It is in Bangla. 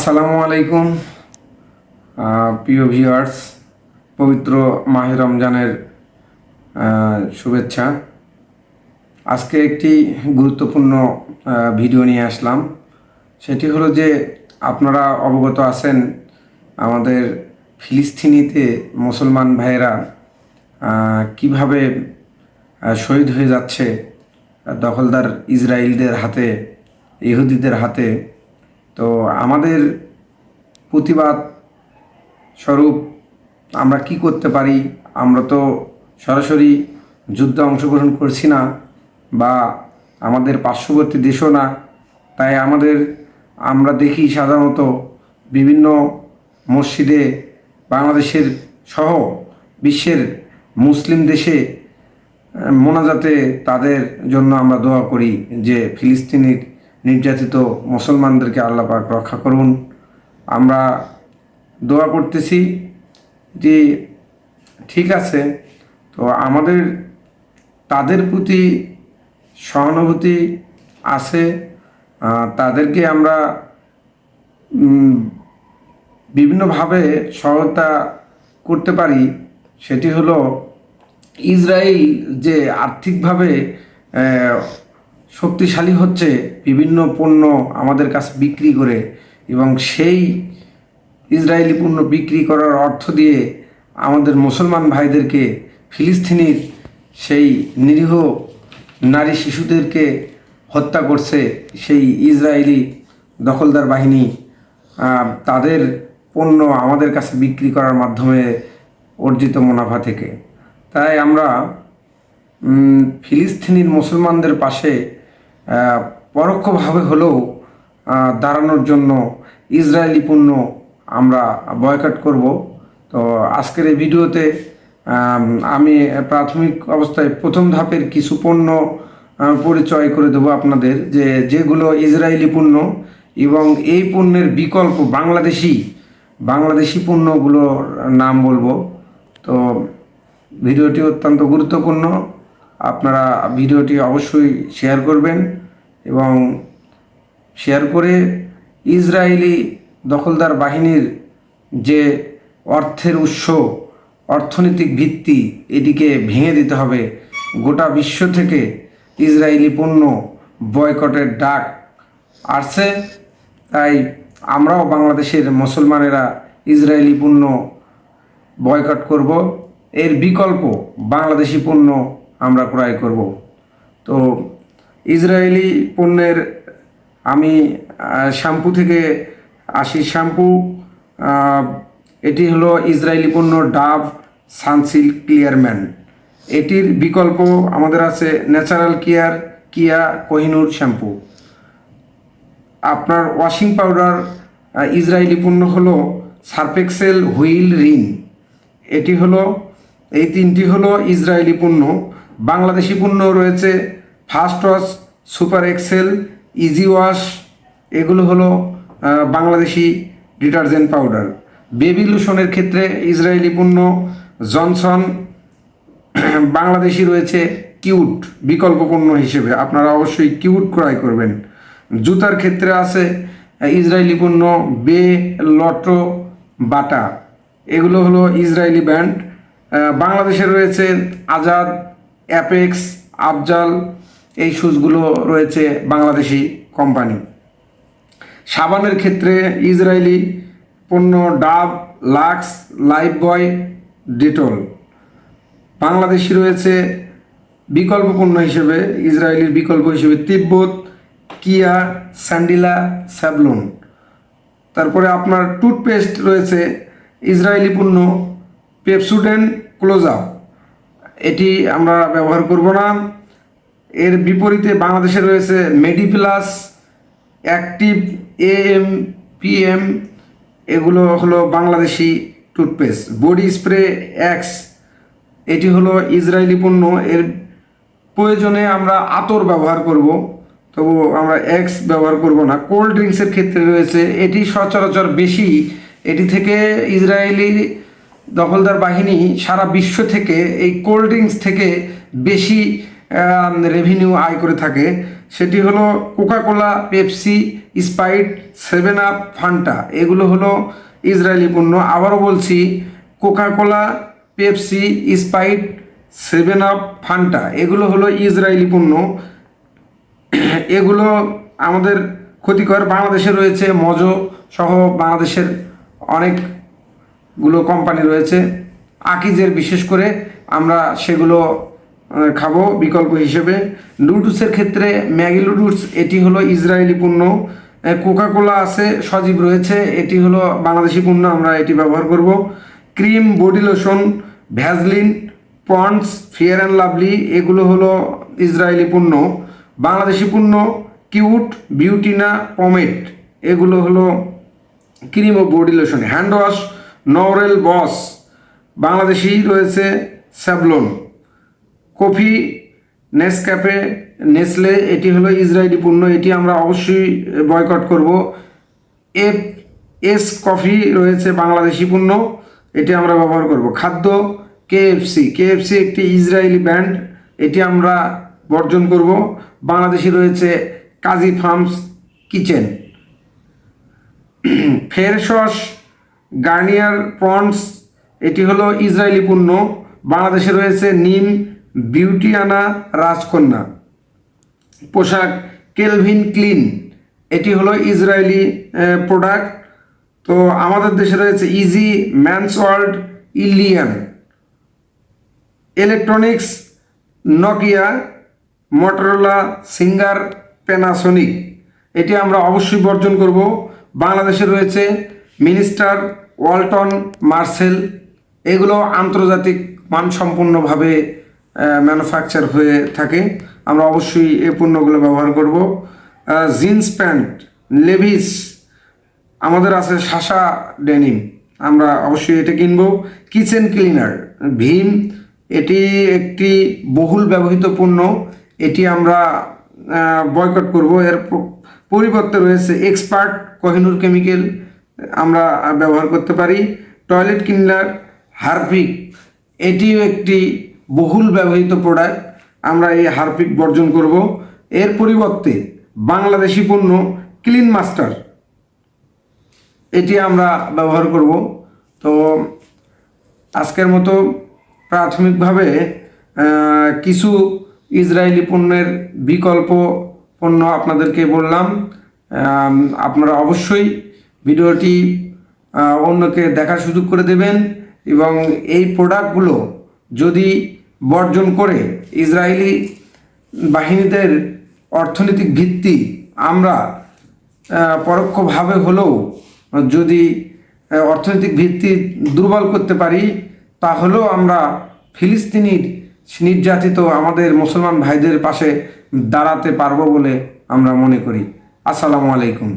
আসসালামু আলাইকুম। প্রিয় ভিউয়ার্স, পবিত্র মাহে রমজানের শুভেচ্ছা। আজকে একটি গুরুত্বপূর্ণ ভিডিও নিয়ে আসলাম। সেটি হলো যে, আপনারা অবগত আছেন, আমাদের ফিলিস্তিনিতে মুসলমান ভাইয়েরা কীভাবে শহীদ হয়ে যাচ্ছে, দখলদার ইসরায়েলদের হাতে, ইহুদিদের হাতে তো আমাদের প্রতিবাদ স্বরূপ আমরা কি করতে পারি? আমরা তো সরাসরি যুদ্ধে অংশগ্রহণ করছি না বা আমাদের পার্শ্ববর্তী দেশও না। তাই আমাদের, আমরা দেখি সাধারণত বিভিন্ন মসজিদে বাংলাদেশের সহ বিশ্বের মুসলিম দেশে মোনাজাতে তাদের জন্য আমরা দোয়া করি যে ফিলিস্তিনির নির্যাতিত মুসলমানদেরকে আল্লাহ পাক রক্ষা করুন। আমরা দোয়া করতেছি যে, ঠিক আছে, তো আমাদের, তাদের প্রতি সহানুভূতি আছে তাদেরকে আমরা বিভিন্নভাবে সহায়তা করতে পারি। সেটি হলো, ইসরায়েল যে আর্থিকভাবে শক্তিশালী হচ্ছে বিভিন্ন পণ্য আমাদের কাছে বিক্রি করে এবং সেই ইসরায়েলি পণ্য বিক্রি করার অর্থ দিয়ে আমাদের মুসলমান ভাইদেরকে ফিলিস্তিনির সেই নিরীহ নারী শিশুদেরকে হত্যা করছে সেই ইসরায়েলি দখলদার বাহিনী তাদের পণ্য আমাদের কাছে বিক্রি করার মাধ্যমে অর্জিত মুনাফা থেকে। তাই আমরা ফিলিস্তিনির মুসলমানদের পাশে পরোক্ষভাবে হলেও দাঁড়ানোর জন্য ইসরায়েলি পণ্য আমরা বয়কট করব। তো আজকের এই ভিডিওতে, আমি প্রাথমিক অবস্থায় প্রথম ধাপের কিছু পণ্য পরিচয় করে দেবো আপনাদের যে যেগুলো ইসরায়েলি পণ্য এবং এই পণ্যের বিকল্প বাংলাদেশি বাংলাদেশি পণ্যগুলোর নাম বলব। তো ভিডিওটি অত্যন্ত গুরুত্বপূর্ণ। আপনারা ভিডিওটি অবশ্যই শেয়ার করবেন। এবং শেয়ার করে ইসরায়েলি দখলদার বাহিনীর যে অর্থের উৎস, অর্থনৈতিক ভিত্তি, এটিকে ভেঙে দিতে হবে। গোটা বিশ্ব থেকে ইসরায়েলি পণ্য বয়কটের ডাক আসছে। তাই আমরাও বাংলাদেশের মুসলমানেরা ইসরায়েলি পণ্য বয়কট করব। এর বিকল্প বাংলাদেশি পণ্য আমরা ক্রয় করব। তো ইসরায়েলি পণ্যের, আমি শ্যাম্পু থেকে আসি। শ্যাম্পু এটি হলো ইসরায়েলি পণ্য ডাভ সানসিল্ক ক্লিয়ারম্যান। এটির বিকল্প আমাদের আছে natural care, Keya, Kohinoor shampoo. আপনার ওয়াশিং পাউডার ইসরায়েলি পণ্য হলো সার্ফেক্সেল হুইল রিন। এটি হলো, এই তিনটি হলো ইসরায়েলি পণ্য। বাংলাদেশি পণ্য রয়েছে fast wash super excel easy wash এগুলো হলো বাংলাদেশি ডিটারজেন্ট পাউডার। বেবি লুশনের ক্ষেত্রে ইসরায়েলি পণ্য জনসন বাংলাদেশি রয়েছে কিউট, বিকল্প পণ্য হিসেবে। আপনারা অবশ্যই কিউট ক্রয় করবেন। জুতার ক্ষেত্রে আছে ইসরায়েলি পণ্য, বে, লটো, বাটা। এগুলো হলো ইসরায়েলি ব্র্যান্ড। বাংলাদেশে রয়েছে আজাদ, অ্যাপেক্স, আফজাল এই শুজগুলো রয়েছে বাংলাদেশি কোম্পানি। সাবানের ক্ষেত্রে ইসরায়েলি পণ্য Dove, Lux, Lifebuoy, Dettol. বাংলাদেশি রয়েছে বিকল্প পণ্য হিসেবে, ইসরায়েলির বিকল্প হিসেবে তিব্বত, কিয়া, স্যান্ডিলা স্যাভলন তারপরে আপনার টুথপেস্ট রয়েছে ইসরায়েলি পণ্য, পেপসুডেন ক্লোজ এটি আমরা ব্যবহার করব না। এর বিপরীতে বাংলাদেশে রয়েছে মেডিপ্লাস অ্যাক্টিভ এএম পিএম এগুলো হলো বাংলাদেশি টুথপেস্ট বডি স্প্রে অ্যাক্স এটি হলো ইসরায়েলি পণ্য। এর প্রয়োজনে আমরা আতর ব্যবহার করব, তবু আমরা এক্স ব্যবহার করব না। কোল্ড ড্রিঙ্কসের ক্ষেত্রে রয়েছে, এটি সচরাচর বেশি। এটি থেকে ইসরায়েলি দখলদার বাহিনী সারা বিশ্ব থেকে এই কোল্ড ড্রিঙ্কস থেকে বেশি রেভিনিউ আয় করে থাকে। সেটি হলো Coca Cola Pepsi Sprite seven up Fanta এগুলো হলো ইসরায়েলি পণ্য। আবারও বলছি Coca Cola Pepsi Sprite seven up Fanta এগুলো হলো ইসরায়েলি পণ্য। এগুলো আমাদের ক্ষতিকর। বাংলাদেশে রয়েছে মজো সহ বাংলাদেশের অনেকগুলো কোম্পানি রয়েছে। আকিজের বিশেষ করে আমরা সেগুলো খাব বিকল্প হিসেবে। নুডলসের ক্ষেত্রে ম্যাগি নুডলস, এটি হলো ইসরায়েলি পণ্য। কোকাকোলা আছে, সজীব রয়েছে, এটি হলো বাংলাদেশি পণ্য, আমরা এটি ব্যবহার করব। Cream, body lotion, Vaseline, Pond's, fair and lovely, এগুলো হলো ইসরায়েলি পণ্য। বাংলাদেশি পণ্য, কিউট, বিউটিনা, পমেট, এগুলো হলো ক্রিম ও বডি লোশন। হ্যান্ড ওয়াশ নরেল বস, বাংলাদেশি রয়েছে স্যাভলন। কফি, নেসক্যাফে, নেসলে, এটি হলো ইসরায়েলি পণ্য, এটি আমরা অবশ্যই বয়কট করব। এফ, এস কফি রয়েছে বাংলাদেশি পণ্য, এটি আমরা ব্যবহার করব। খাদ্য, কেএফসি কেএফসি একটি ইসরায়েলি ব্র্যান্ড, এটি আমরা বর্জন করব। বাংলাদেশি রয়েছে কাজী ফার্মস কিচেন। ফেয়ার সস, গার্নিয়ার পন্ডস এটি হলো ইসরায়েলি পণ্য। বাংলাদেশে রয়েছে নিম বিউটিয়ানা রাজকন্যা। পোশাক কেলভিন ক্লিন। এটি হলো ইসরায়েলি প্রোডাক্ট তো আমাদের দেশে রয়েছে easy man's world ইলিয়ান। Electronics Nokia, Motorola, Singer Panasonic এটি আমরা অবশ্যই বর্জন করব। বাংলাদেশে রয়েছে মিনিস্টার ওয়ালটন মার্সেল। এগুলো আন্তর্জাতিক মানসম্পন্নভাবে ম্যানুফ্যাকচার হয়ে থাকে। আমরা অবশ্যই এই পণ্যগুলো ব্যবহার করব। জিন্স প্যান্ট লেভিস আমাদের আছে শাসা ডেনিম আমরা অবশ্যই এটা কিনবো। কিচেন ক্লিনার ভীম, এটি একটি বহুল ব্যবহৃত পণ্য। এটি আমরা বয়কট করব। এর পরিবর্তে রয়েছে এক্সপার্ট কোহিনুর কেমিক্যাল আমরা ব্যবহার করতে পারি। টয়লেট ক্লিনার হারপিক, এটিও একটি বহুল ব্যবহৃত প্রোডাক্ট আমরা এই হারপিক বর্জন করব। এর পরিবর্তে বাংলাদেশি পণ্য ক্লিন মাস্টার এটি আমরা ব্যবহার করব। তো আজকের মতো প্রাথমিকভাবে কিছু ইসরায়েলি পণ্যের বিকল্প পণ্য আপনাদেরকে বললাম। আপনারা অবশ্যই ভিডিওটি অন্যকে দেখার সুযোগ করে দেবেন এবং এই প্রোডাক্টগুলো যদি বর্জন করে ইসরায়েলি বাহিনীদের অর্থনৈতিক ভিত্তি আমরা পরোক্ষভাবে হলেও যদি অর্থনৈতিক ভিত্তি দুর্বল করতে পারি, তাহলেও আমরা ফিলিস্তিনির নির্যাতিত আমাদের মুসলমান ভাইদের পাশে দাঁড়াতে পারব বলে আমরা মনে করি। আসসালামু আলাইকুম।